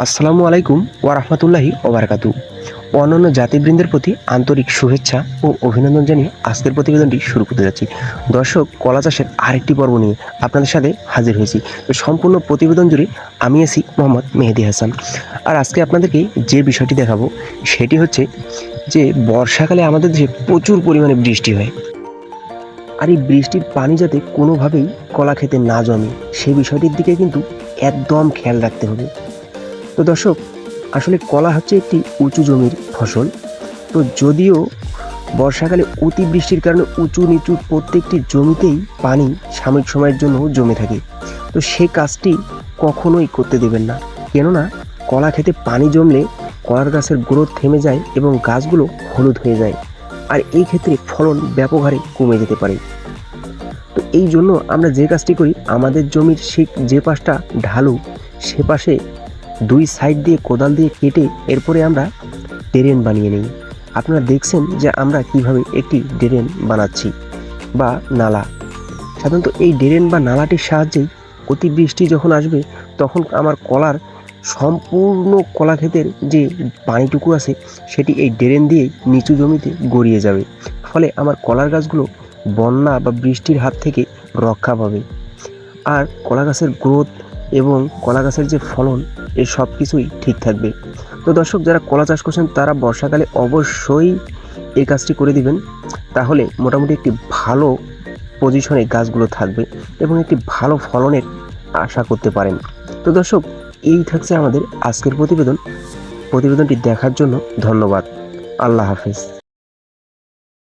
আসসালামু আলাইকুম ওয়া রাহমাতুল্লাহি ওবারাকাতু অন্যান্য জাতিবৃন্দের প্রতি আন্তরিক শুভেচ্ছা ও অভিনন্দন জানিয়ে আজকের প্রতিবেদনটি শুরু করতে যাচ্ছি। দর্শক, কলা চাষের আরেকটি পর্ব নিয়ে আপনাদের সাথে হাজির হয়েছি। তো সম্পূর্ণ প্রতিবেদন জুড়ে আমি আছি মোহাম্মদ মেহেদি হাসান। আর আজকে আপনাদেরকে যে বিষয়টি দেখাবো, সেটি হচ্ছে যে বর্ষাকালে আমাদের দেশে প্রচুর পরিমাণে বৃষ্টি হয়। আর এই বৃষ্টির পানি যাতে কোনোভাবেই কলা খেতে না জমে সেই বিষয়টির দিকে কিন্তু একদম খেয়াল রাখতে হবে। তো দর্শক, আসলে কলা হচ্ছে একটি উঁচু জমির ফসল। তো যদিও বর্ষাকালে অতিবৃষ্টির কারণে উঁচু নিচু প্রত্যেকটি জমিতেই পানি সাময়িক সময়ের জন্য জমে থাকে। তো সেই কাজটি কখনোই করতে দেবেন না। কেননা, কলা খেতে পানি জমলে কলার গাছের গ্রোথ থেমে যায় এবং গাছগুলো হলুদ হয়ে যায়। আর এই ক্ষেত্রে ফলন ব্যাপক হারে কমে যেতে পারে। তো এই জন্য আমরা যে কাজটি করি, আমাদের জমির সে যে পাশটা ঢালু, সে পাশে দুই সাইড দিয়ে কোদাল দিয়ে কেটে এরপরে আমরা ড্রেন বানিয়ে নিই। আপনারা দেখছেন যে আমরা কীভাবে একটি ড্রেন বানাচ্ছি বা নালা। সাধারণত এই ড্রেন বা নালাটির সাহায্যেই অতিবৃষ্টি যখন আসবে, তখন আমার কলার সম্পূর্ণ কলা ক্ষেতের যে পানিটুকু আছে, সেটি এই ড্রেন দিয়ে নিচু জমিতে গড়িয়ে যাবে। ফলে আমার কলার গাছগুলো বন্যা বা বৃষ্টির হাত থেকে রক্ষা পাবে। আর কলা গাছের গ্রোথ এবং কলা গাছের যে ফলন এই সব কিছুই ঠিক থাকবে। তো দর্শক, যারা কলা চাষ করছেন, তারা বর্ষাকালে অবশ্যই এই কাজটি করে দিবেন। তাহলে মোটামুটি একটি ভালো পজিশনে গাছগুলো থাকবে এবং একটি ভালো ফলনের আশা করতে পারেন। তো দর্শক, এই থাকছে আমাদের আজকের প্রতিবেদন। প্রতিবেদনটি দেখার জন্য ধন্যবাদ। আল্লাহ হাফিজ।